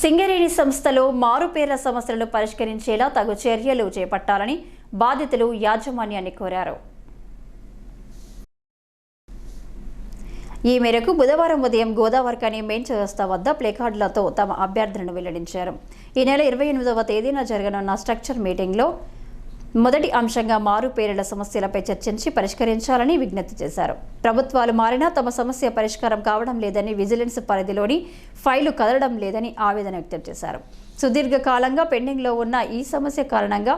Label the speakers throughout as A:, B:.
A: సింగరేణి సంస్థలో మారుపేర్ల సమస్యలను పరిష్కరించేలా తగు చర్యలు చేపట్టాలని బాధితులు యాజమాన్యాన్ని కోరారు. ఈ మేరకు బుధవారం ఉదయం గోదావరికని మెయిన్ చౌరస్తా వద్ద ప్లేకార్డులతో తమ అభ్యర్థనను వెల్లడించారు. ఈ నెల ఇరవై ఎనిమిదవ తేదీన జరగనున్న స్ట్రక్చర్ మీటింగ్లో మొదటి అంశంగా మారు పేరుల సమస్యలపై చర్చించి పరిష్కరించాలని విజ్ఞప్తి చేశారు. ప్రభుత్వాలు మారినా తమ సమస్య పరిష్కారం కావడం లేదని విజిలెన్స్ పరిధిలోని ఫైలు కదలడం లేదని ఆవేదన వ్యక్తం చేశారు. సుదీర్ఘకాలంగా పెండింగ్లో ఉన్న ఈ సమస్య కారణంగా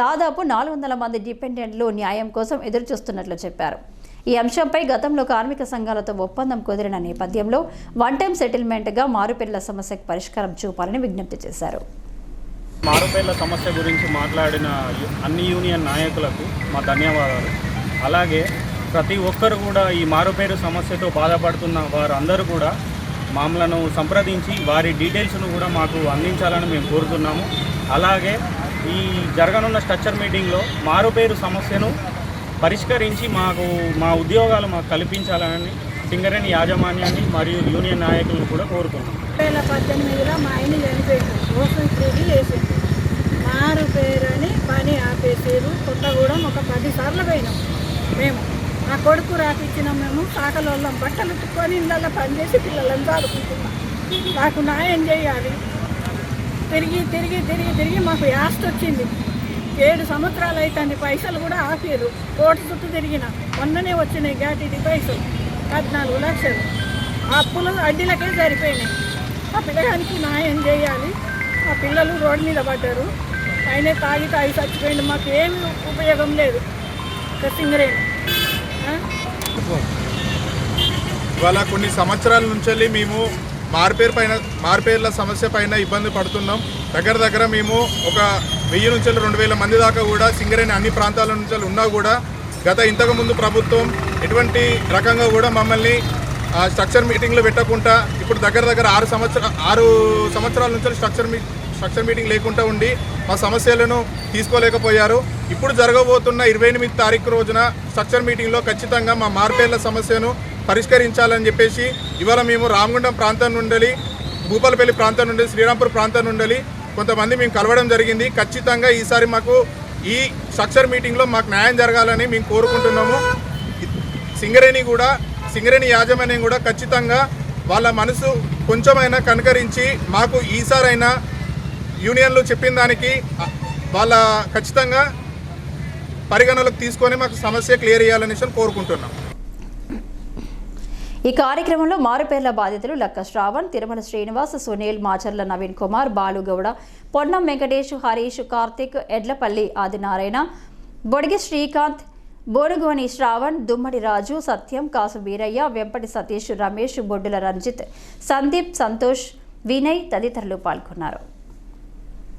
A: దాదాపు నాలుగు వందల మంది డిపెండెంట్లు న్యాయం కోసం ఎదురుచూస్తున్నట్లు చెప్పారు. ఈ అంశంపై గతంలో కార్మిక సంఘాలతో ఒప్పందం కుదిరిన నేపథ్యంలో వన్ టైం సెటిల్మెంట్గా మారుపేర్ల సమస్యకు పరిష్కారం చూపాలని విజ్ఞప్తి చేశారు.
B: మారుపేర్ల సమస్య గురించి మాట్లాడిన అన్ని యూనియన్ నాయకులకు మా ధన్యవాదాలు. అలాగే ప్రతి ఒక్కరు కూడా ఈ మారుపేరు సమస్యతో బాధపడుతున్న వారందరూ కూడా మమ్మలను సంప్రదించి వారి డీటెయిల్స్ను కూడా మాకు అందించాలని మేము కోరుతున్నాము. అలాగే ఈ జరగనున్న స్ట్రక్చర్ మీటింగ్లో మారుపేరు సమస్యను పరిష్కరించి మాకు మా ఉద్యోగాలు మాకు కల్పించాలని సింగరేణి యాజమాన్యాన్ని మరియు యూనియన్ నాయకులను కూడా కోరుతున్నాం
C: వేల పద్దెనిమిదిలో మా ఆయన చనిపోయాడు. కోసం తిరిగి వేసింది మారు పేరు పని ఆపేసారు. కొత్తగూడెం ఒక పది సార్లు పోయినాం మేము. మా కొడుకు రాపిచ్చినాం మేము. కాకలోళ్ళం బట్టలు ఉట్టుకొని ఇళ్ళల్లో పనిచేసి పిల్లలను చదువుకుంటున్నాం. నాకు న్యాయం చేయాలి. తిరిగి తిరిగి తిరిగి తిరిగి మాకు యాస్ట్ వచ్చింది. ఏడు సంవత్సరాలు అవుతుంది పైసలు కూడా ఆపారు. కోటి చుట్టూ తిరిగిన. మొన్ననే వచ్చినాయి గాటిది పైసలు. పద్నాలుగు లక్షలు. ఆ అప్పులు అడ్డీలకే సరిపోయినాయి. ఆ పిల్లగానికి న్యాయం చేయాలి. ఆ పిల్లలు రోడ్డు మీద పడ్డారు. ఆయనే తాగి తాగి చచ్చిపోయింది మాకు ఏమి ఉపయోగం లేదు. సింగరేణి.
D: ఇవాళ కొన్ని సంవత్సరాల నుంచి మేము మార్పేరు పైన మార్పేర్ల సమస్య పైన ఇబ్బంది పడుతున్నాం. దగ్గర దగ్గర మేము ఒక వెయ్యి నుంచి రెండు వేల మంది దాకా కూడా సింగరేణి అన్ని ప్రాంతాల నుంచి ఉన్నా కూడా గత ఇంతకు ముందు ప్రభుత్వం ఎటువంటి రకంగా కూడా మమ్మల్ని స్ట్రక్చర్ మీటింగ్లు పెట్టకుండా ఇప్పుడు దగ్గర దగ్గర ఆరు సంవత్సర ఆరు సంవత్సరాల నుంచి స్ట్రక్చర్ మీ స్ట్రక్చర్ మీటింగ్ లేకుండా ఉండి మా సమస్యలను తీసుకోలేకపోయారు. ఇప్పుడు జరగబోతున్న ఇరవై ఎనిమిది తారీఖు రోజున స్ట్రక్చర్ మీటింగ్లో ఖచ్చితంగా మా మార్పేళ్ళ సమస్యను పరిష్కరించాలని చెప్పేసి ఇవాళ మేము రామగుండం ప్రాంతం నుండి భూపాలపల్లి ప్రాంతం నుండి శ్రీరాంపూర్ ప్రాంతం నుండి కొంతమంది మేము కలవడం జరిగింది. ఖచ్చితంగా ఈసారి మాకు ఈ స్ట్రక్చర్ మీటింగ్లో మాకు న్యాయం జరగాలని మేము కోరుకుంటున్నాము. సింగరేణి కూడా సింగరేణి యాజమాన్యం కూడా ఖచ్చితంగా వాళ్ళ మనసు కొంచెమైనా కనుకరించి మాకు ఈసారైనా యూనియన్లు చెప్పిన దానికి వాళ్ళ ఖచ్చితంగా పరిగణలోకి తీసుకొని మాకు సమస్య క్లియర్ చేయాలనేసి కోరుకుంటున్నాం.
A: ఈ కార్యక్రమంలో మారుపేర్ల బాధితులు లక్క శ్రావణ్ తిరుమల శ్రీనివాస్ సునీల్ మాచర్ల నవీన్ కుమార్ బాలుగౌడ పొన్నం వెంకటేష్ హరీష్ కార్తిక్ ఎడ్లపల్లి ఆదినారాయణ బొడిగి శ్రీకాంత్ బోనుగోని శ్రావణ్ దుమ్మడి రాజు సత్యం కాసు వీరయ్య వెంపటి సతీష్ రమేష్ బొడ్డుల రంజిత్ సందీప్ సంతోష్ వినయ్ తదితరులు పాల్గొన్నారు.